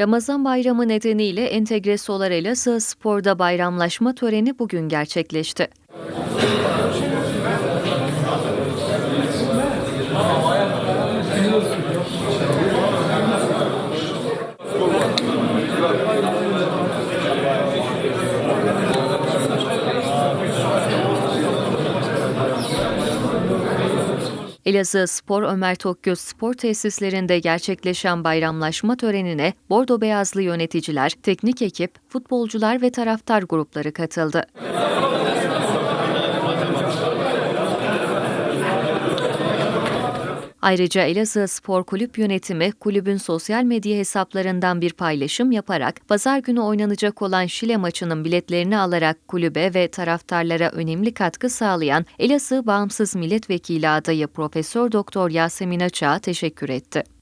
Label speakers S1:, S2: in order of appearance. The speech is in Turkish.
S1: Ramazan bayramı nedeniyle Entegre Solar Elazığ Spor'da bayramlaşma töreni bugün gerçekleşti. Elazığ Spor Ömer Tokgöz Spor Tesislerinde gerçekleşen bayramlaşma törenine Bordo Beyazlı yöneticiler, teknik ekip, futbolcular ve taraftar grupları katıldı. Ayrıca Elazığ Spor Kulüp yönetimi kulübün sosyal medya hesaplarından bir paylaşım yaparak pazar günü oynanacak olan Şile maçının biletlerini alarak kulübe ve taraftarlara önemli katkı sağlayan Elazığ Bağımsız Milletvekili adayı Profesör Doktor Yasemin Açık'a teşekkür etti.